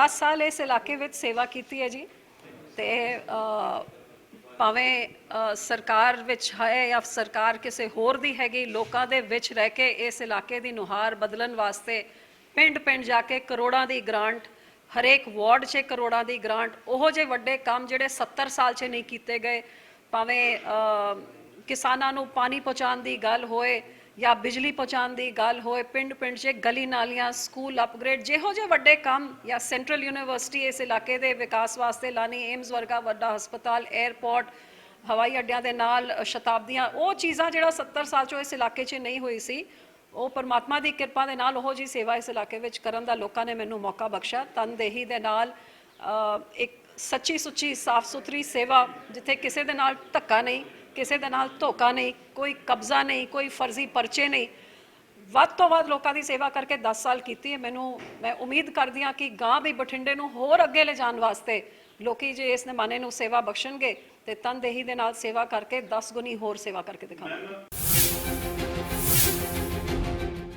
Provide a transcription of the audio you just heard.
10 ਸਾਲ ਇਸ ਇਲਾਕੇ ਵਿੱਚ ਸੇਵਾ ਕੀਤੀ ਹੈ ਜੀ। ਤੇ ਭਾਵੇਂ ਸਰਕਾਰ ਵਿੱਚ ਹੈ ਜਾਂ ਸਰਕਾਰ ਕਿਸੇ ਹੋਰ ਦੀ ਹੈਗੀ, ਲੋਕਾਂ ਦੇ ਵਿੱਚ ਰਹਿ ਕੇ ਇਸ ਇਲਾਕੇ ਦੀ ਨੁਹਾਰ ਬਦਲਣ ਵਾਸਤੇ ਪਿੰਡ ਪਿੰਡ ਜਾ ਕੇ ਕਰੋੜਾਂ ਦੀ ਗ੍ਰਾਂਟ, ਹਰੇਕ ਵਾਰਡ 'ਚ ਕਰੋੜਾਂ ਦੀ ਗ੍ਰਾਂਟ, ਉਹੋ ਜਿਹੇ ਵੱਡੇ ਕੰਮ ਜਿਹੜੇ 70 ਸਾਲ 'ਚ ਨਹੀਂ ਕੀਤੇ ਗਏ। ਭਾਵੇਂ ਕਿਸਾਨਾਂ ਨੂੰ ਪਾਣੀ ਪਹੁੰਚਾਉਣ ਦੀ ਗੱਲ ਹੋਏ ਜਾਂ ਬਿਜਲੀ ਪਹੁੰਚਾਉਣ ਦੀ ਗੱਲ ਹੋਏ ਪਿੰਡ ਪਿੰਡ 'ਚ ਗਲੀ ਨਾਲੀਆਂ, ਸਕੂਲ ਅਪਗ੍ਰੇਡ ਜਿਹੋ ਜਿਹੇ ਵੱਡੇ ਕੰਮ ਜਾਂ ਸੈਂਟਰਲ ਯੂਨੀਵਰਸਿਟੀ ਇਸ ਇਲਾਕੇ ਦੇ ਵਿਕਾਸ ਵਾਸਤੇ ਲਾਣੀ ਏਮਸ ਵਰਗਾ ਵੱਡਾ ਹਸਪਤਾਲ 에ਅਰਪੋਰਟ ਹਵਾਈ ਅੱਡਿਆਂ ਦੇ ਨਾਲ ਸ਼ਤਾਬਦੀਆਂ, ਉਹ ਚੀਜ਼ਾਂ ਜਿਹੜਾ 70 ਸਾਲ 'ਚੋਂ ਇਸ ਇਲਾਕੇ 'ਚ ਨਹੀਂ ਹੋਈ ਸੀ, ਉਹ ਪਰਮਾਤਮਾ ਦੀ ਕਿਰਪਾ ਦੇ ਨਾਲ ਉਹੋ ਜੀ ਸੇਵਾ ਇਸ ਇਲਾਕੇ ਵਿੱਚ ਕਰਨ ਦਾ ਲੋਕਾਂ ਨੇ ਮੈਨੂੰ ਮੌਕਾ ਬਖਸ਼ਿਆ। ਤਨਦੇਹੀ ਦੇ ਨਾਲ ਇੱਕ ਸੱਚੀ ਸੁੱਚੀ ਸਾਫ਼ ਸੁਥਰੀ ਸੇਵਾ, ਜਿੱਥੇ ਕਿਸੇ ਦੇ ਨਾਲ ਧੱਕਾ ਨਹੀਂ ਕਿਸੇ ਦੇ ਨਾਲ ਧੋਖਾ ਨਹੀਂ, ਕੋਈ ਕਬਜ਼ਾ ਨਹੀਂ, ਕੋਈ ਫਰਜ਼ੀ ਪਰਚੇ ਨਹੀਂ। ਵੱਧ ਤੋਂ ਵੱਧ ਲੋਕਾਂ ਦੀ ਸੇਵਾ ਕਰਕੇ 10 ਸਾਲ ਕੀਤੀ ਹੈ। ਮੈਨੂੰ, ਮੈਂ ਉਮੀਦ ਕਰਦੀ ਹਾਂ ਕਿ ਗਾਂ ਵੀ ਬਠਿੰਡੇ ਨੂੰ ਹੋਰ ਅੱਗੇ ਲੈ ਜਾਣ ਵਾਸਤੇ ਲੋਕੀ ਜੇ ਇਸ ਨਿਮਾਣੇ ਨੂੰ ਸੇਵਾ ਬਖਸ਼ਣਗੇ ਤੇ ਤਨਦੇਹੀ ਦੇ ਨਾਲ ਸੇਵਾ ਕਰਕੇ 10 ਗੁਣੀ ਹੋਰ ਸੇਵਾ ਕਰਕੇ ਦਿਖਾਵਾਂਗੇ